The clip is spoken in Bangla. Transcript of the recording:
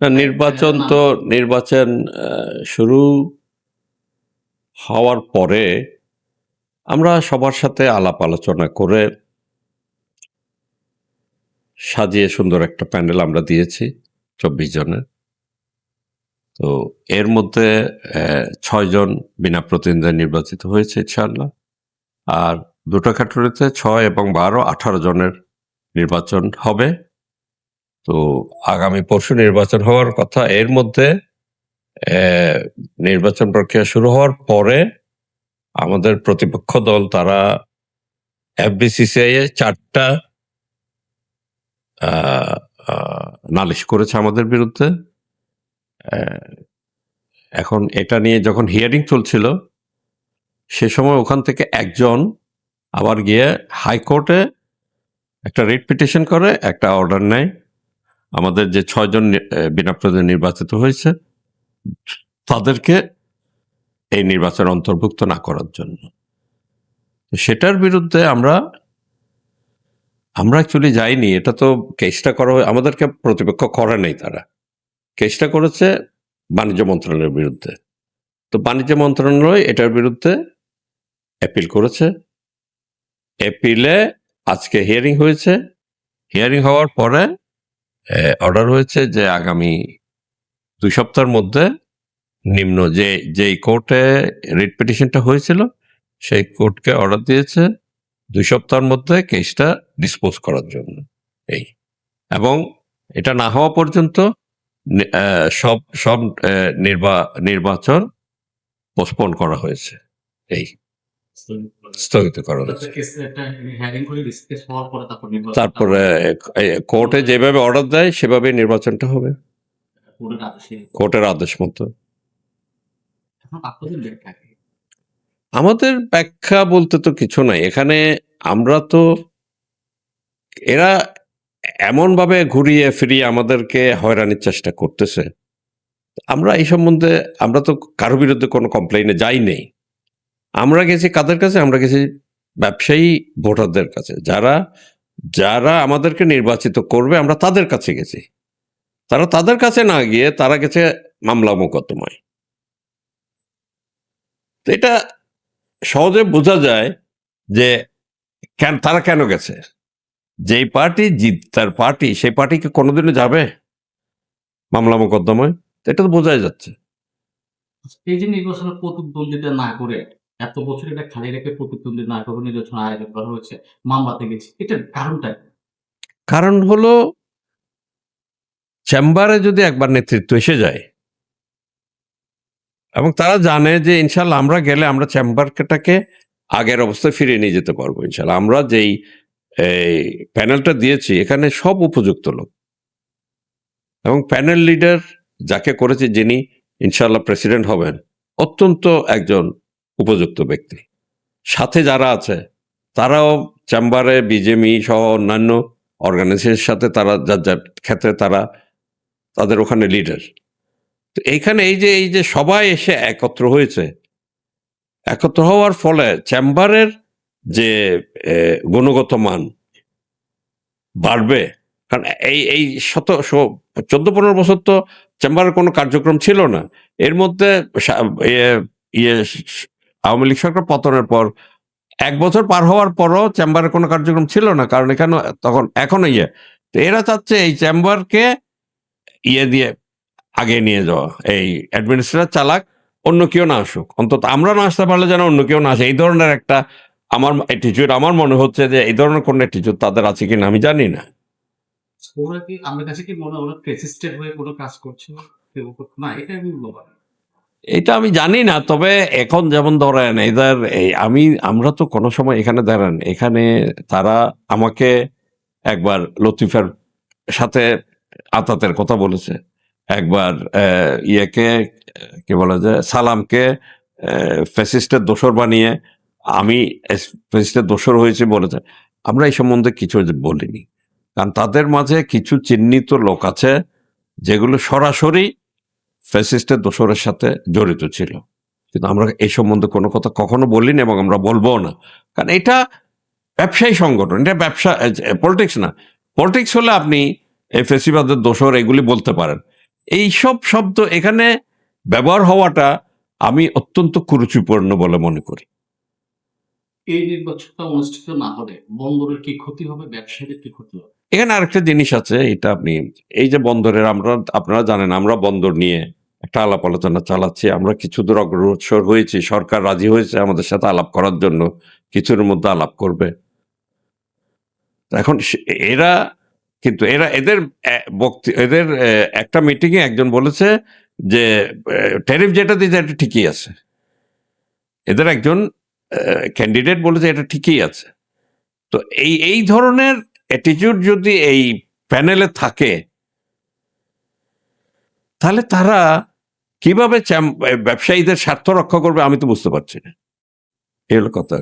না নির্বাচন তো নির্বাচন শুরু হওয়ার পরে আমরা সবার সাথে আলাপ আলোচনা করে সাজিয়ে সুন্দর একটা প্যান্ডেল আমরা দিয়েছি চব্বিশ জনের। তো এর মধ্যে ছয় জন বিনা প্রতিনিধি নির্বাচিত হয়েছে ইনশাআল্লাহ। আর দুটো ক্যাটাগরিতে ছয় এবং বারো আঠারো জনের নির্বাচন হবে। তো আগামী পরশু নির্বাচন হওয়ার কথা, এর মধ্যে নির্বাচন প্রক্রিয়া শুরু হওয়ার পরে আমাদের প্রতিপক্ষ দল, তারা এফবিসিসিআই এ চারটা নালিশ করেছে আমাদের বিরুদ্ধে। এখন এটা নিয়ে যখন হিয়ারিং চলছিল, সে সময় ওখান থেকে একজন আবার গিয়ে হাইকোর্টে একটা রিট পিটিশন করে, একটা অর্ডার নেয়। আমাদের যে ছয়জন বিনা প্রতিনিধি নির্বাচিত হয়েছে, তাদেরকে এই নির্বাচন অন্তর্ভুক্ত না করার জন্য। সেটার বিরুদ্ধে আমরা আমরা অ্যাকচুয়ালি যাইনি। এটা তো কেসটা করা আমাদেরকে প্রতিপক্ষ করে নাই তারা। কেসটা করেছে বাণিজ্য মন্ত্রণালয়ের বিরুদ্ধে। তো বাণিজ্য মন্ত্রণালয় এটার বিরুদ্ধে অ্যাপিল করেছে। অ্যাপিলে আজকে হিয়ারিং হয়েছে। হিয়ারিং হওয়ার পরে অর্ডার হয়েছে যে আগামী দুই সপ্তাহের মধ্যে নিম্ন যে, যেই কোর্টে রিট পিটিশনটা হয়েছিল, সেই কোর্টকে অর্ডার দিয়েছে দুই সপ্তাহের মধ্যে কেসটা ডিসপোজ করার জন্য। এই। এবং এটা না হওয়া পর্যন্ত সব সব নির্বা- নির্বাচন পোস্টপোন করা হয়েছে। এই। স্থগিত করা হয়েছে তারপরে কোর্টে যেভাবে অর্ডার দেয় সেভাবে নির্বাচনটা হবে। কোর্টের আদেশ মতো। আমাদের ব্যাখ্যা বলতে তো কিছু নাই। এখানে আমরা তো, এরা এমন ভাবে ঘুরিয়ে ফিরিয়ে আমাদেরকে হয়রানির চেষ্টা করতেছে। আমরা এই সম্বন্ধে, আমরা তো কারও বিরুদ্ধে কোনো কমপ্লেইনে যাই নেই। আমরা গেছি কাদের কাছে? আমরা গেছি ব্যবসায়ী ভোটারদের কাছে। যারা যারা আমাদেরকে নির্বাচিত করবে, আমরা তাদের কাছে গেছি। তারা তাদের কাছে না গিয়ে তারা গেছে মামলা মোকদ্দমায়। তো এটা সহজে বোঝা যায় যে কেন, তারা কেন গেছে? যেই পার্টি জিত, তার পার্টি, সেই পার্টি কি কোনোদিনও যাবে মামলা মোকদ্দমায়? এটা তো বোঝাই যাচ্ছে। এই যে নির্বাচনে প্রতিদ্বন্দ্বিতা না করে এত বছর এটা খালি রেখে প্রতিদ্বন্দ্বিতা না করে নির্বাচন আয়োজন করা হয়েছে, মামলাতে গেছে। এটার কারণটা কারণ হলো, চেম্বারে যদি একবার নেতৃত্ব এসে যায়, এবং তারা জানে যে ইনশাল্লাহ আমরা গেলে আমরা চেম্বারটাকে আগের অবস্থায় ফিরিয়ে নিয়ে যেতে পারব ইনশাল্লাহ। আমরা যেই, এই প্যানেলটা দিয়েছি, এখানে সব উপযুক্ত লোক। এবং প্যানেল লিডার যাকে করেছে, যিনি ইনশাল্লাহ প্রেসিডেন্ট হবেন, অত্যন্ত একজন উপযুক্ত ব্যক্তি। সাথে যারা আছে, তারাও চেম্বারে বিজেমি সহ অন্যান্য অর্গানাইজেশনের সাথে তারা, যার যার ক্ষেত্রে তারা তাদের ওখানে লিডার তো এইখানে এই যে এই যে সবাই এসে একত্র হয়েছে, একত্র হওয়ার ফলে চেম্বারের যে গুণগত মান বাড়বে, কারণ এই এই শত চোদ্দ, পনেরো বছর তো চেম্বারের কোনো কার্যক্রম ছিল না। এর মধ্যে ইয়ে ইয়ে আওয়ামী লীগ সরকার পতনের পর এক বছর পার হওয়ার পরও চেম্বারের কোনো কার্যক্রম ছিল না, কারণ এখানে তখন এখনও ইয়ে। তো এরা চাচ্ছে এই চেম্বারকে ইয়ে দিয়ে আগে নিয়ে যাওয়া, এই অ্যাডমিনিস্ট্রেটর চালাক, অন্য কেউ না আসুক। অন্তত আমরা না আসতে পারলে যেন অন্য কেউ না আসে। এই ধরনের একটা আমার অ্যাটিচিউড আমার মনে হচ্ছে যে এই ধরনের কোন অ্যাটিচিউড তাদের আছে কিনা আমি জানি না। আমার কাছে কি মনে হলো প্রেসিস্টেন্ট হয়ে কোনো কাজ করছে? না এটা আমি বলব। এটা আমি জানি না, তবে এখন যেমন ধরেন এদের এই আমি, আমরা তো কোনো সময় এখানে ধরেন, এখানে তারা আমাকে একবার লতিফের সাথে আতাতের কথা বলেছে। একবার ইয়েকে, কি বলা যায় সালামকে ফেসিস্টের দোসর বানিয়ে আমি ফেসিস্টের দোসর হয়েছে বলেছে। আমরা এই সম্বন্ধে কিছু বলিনি। কারণ তাদের মাঝে কিছু চিহ্নিত লোক আছে, যেগুলো সরাসরি ফ্যাসিস্টের দোসরের সাথে জড়িত ছিল। কিন্তু আমরা এই সম্বন্ধে কোনো কথা কখনো বলিনি এবং আমরা বলব না। কারণ এটা ব্যবসায়ী সংগঠন এটা ব্যবসা পলিটিক্স না। পলিটিক্স হলে আপনি এই ফেসিবাদের দোসর এগুলি বলতে পারেন। এইসব শব্দ এখানে ব্যবহার হওয়াটা আমি অত্যন্ত কুরুচিপূর্ণ বলে মনে করি। এই নির্বাচনটা অনুষ্ঠিত না হলে বন্দরের কি ক্ষতি হবে ব্যবসায়ীদের কি ক্ষতি হবে? এখানে আরেকটা জিনিস আছে এটা আপনি এই যে বন্দরের আমরা আপনারা জানেন আমরা বন্দর নিয়ে একটা আলাপ আলোচনা চালাচ্ছি। আমরা কিছু দূর অগ্রসর হয়েছি। সরকার রাজি হয়েছে আমাদের সাথে আলাপ করার জন্য। কিছুর মধ্যে আলাপ করবে। এখন এরা কিন্তু এরা এদের বক্তি, এদের একটা মিটিং এ একজন বলেছে যে ট্যারিফ যেটা দিয়েছে এটা ঠিকই আছে। এদের একজন ক্যান্ডিডেট বলেছে এটা ঠিকই আছে। তো এই এই ধরনের অ্যাটিটিউড যদি এই প্যানেলে থাকে, তাহলে তারা কীভাবে ব্যবসায়ীদের স্বার্থ রক্ষা করবে আমি তো বুঝতে পারছি না। এই হলো কথা।